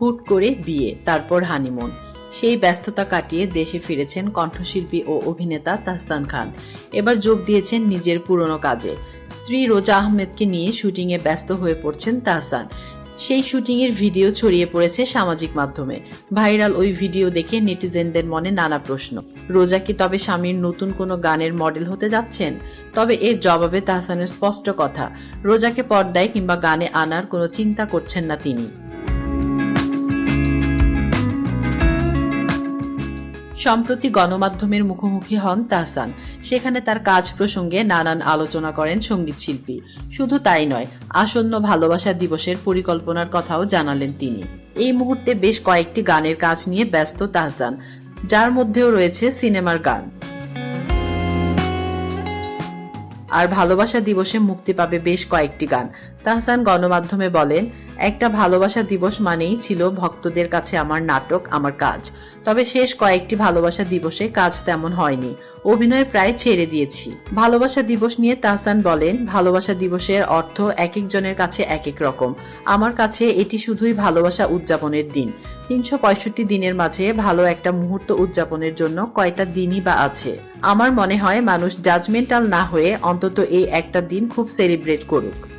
হুট করে বিয়ে, তারপর হানিমুন। সেই ব্যস্ততা কাটিয়ে দেশে ফিরেছেন কণ্ঠশিল্পী ও অভিনেতা তাহসান খান। এবার যোগ দিয়েছেন নিজের পুরনো কাজে। স্ত্রী রোজা আহমেদকে নিয়ে শুটিংয়ে ব্যস্ত হয়ে পড়ছেন তাহসান। সেই শুটিংয়ের ভিডিও ছড়িয়ে পড়েছে সামাজিক মাধ্যমে। ভাইরাল ওই ভিডিও দেখে নেটিজেনদের মনে নানা প্রশ্ন। রোজা কি তবে স্বামীর নতুন কোনো গানের মডেল হতে যাচ্ছেন? তবে এর জবাবে তাহসানের স্পষ্ট কথা, রোজাকে পর্দায় কিংবা গানে আনার কোনো চিন্তা করছেন না তিনি। সম্প্রতি গণমাধ্যমের মুখোমুখি হন তাহসান। সেখানে তার কাজ প্রসঙ্গে নানান আলোচনা করেন সংগীত শিল্পী। শুধু তাই নয়, আসন্ন ভালোবাসা দিবসের পরিকল্পনার কথাও জানালেন তিনি। এই মুহূর্তে বেশ কয়েকটি গানের কাজ নিয়ে ব্যস্ত তাহসান, যার মধ্যেও রয়েছে সিনেমার গান। আর ভালোবাসা দিবসে মুক্তি পাবে বেশ কয়েকটি গান। তাহসান গণমাধ্যমে বলেন একটা ভালোবাসা দিবস মানেই ছিল ভক্তদের কাছে আমার নাটক, আমার কাজ। তবে শেষ কয়েকটি ভালোবাসা দিবসে কাজ তেমন হয়নি। অভিনয় প্রায় ছেড়ে দিয়েছি। ভালোবাসা দিবস নিয়ে তাহসান বলেন, ভালোবাসা দিবসের অর্থ এক একজনের কাছে এক এক রকম। আমার কাছে এটি শুধুই ভালোবাসা উদযাপনের দিন। তিনশো পঁয়ষট্টি দিনের মাঝে ভালো একটা মুহূর্ত উদযাপনের জন্য কয়টা দিনই বা আছে? আমার মনে হয় মানুষ জাজমেন্টাল না হয়ে অন্তত এই একটা দিন খুব সেলিব্রেট করুক।